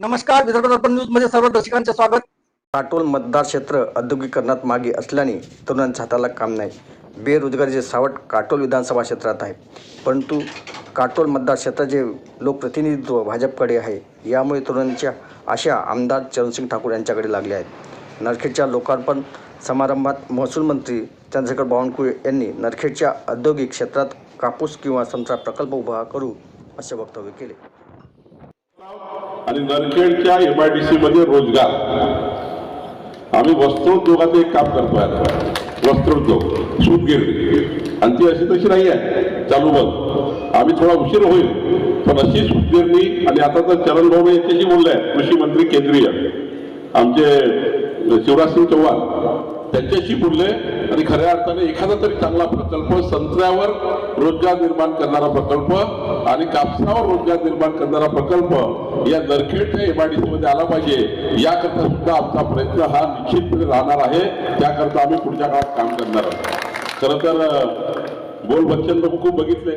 नमस्कार विदर्भ दर्पण न्यूजमध्ये सर्व दर्शकांचे स्वागत. काटोल मतदार क्षेत्र औद्योगिकरणात मागे असल्याने तरुणांच्या हाताला काम नाही. बेरोजगारीचे सावट काटोल विधानसभा क्षेत्रात आहे. परंतु काटोल मतदार क्षेत्राचे लोकप्रतिनिधित्व भाजपकडे आहे यामुळे तरुणांच्या आशा आमदार चरणसिंग ठाकूर यांच्याकडे लागल्या आहेत. नरखेडच्या लोकार्पण समारंभात महसूल मंत्री चंद्रशेखर बावनकुळे यांनी नरखेडच्या औद्योगिक क्षेत्रात कापूस किंवा संत्रा प्रकल्प उभा करू असे वक्तव्य केले. आणि नरखेडच्या एम आय डी सी मध्ये रोजगार. आम्ही वस्त्रोद्योगाचं एक काम करतो आहे वस्त्रोद्योग सूतगिरणी आणि ती अशी तशी नाही आहे. चालू बंद. आम्ही थोडा उशीर होईल पण अशी सूतगिरणी आणि आता तर चरण भाऊ यांच्याशी बोलले आहे कृषी मंत्री केंद्रीय. आमचे शिवराज सिंग चौहान. त्यांच्याशी बोलले आणि खऱ्या अर्थाने एखादा तरी चांगला प्रकल्प संत्र्यावर रोजगार निर्माण करणारा प्रकल्प आणि कापसावर रोजगार निर्माण करणारा प्रकल्प या नरखेडच्या एमआयडीसी मध्ये आला पाहिजे याकरता सुद्धा आमचा प्रयत्न हा निश्चितपणे राहणार आहे. त्याकरता आम्ही पुढच्या काळात काम करणार आहोत. खरं तर बोल बच्चन खूप बघितले.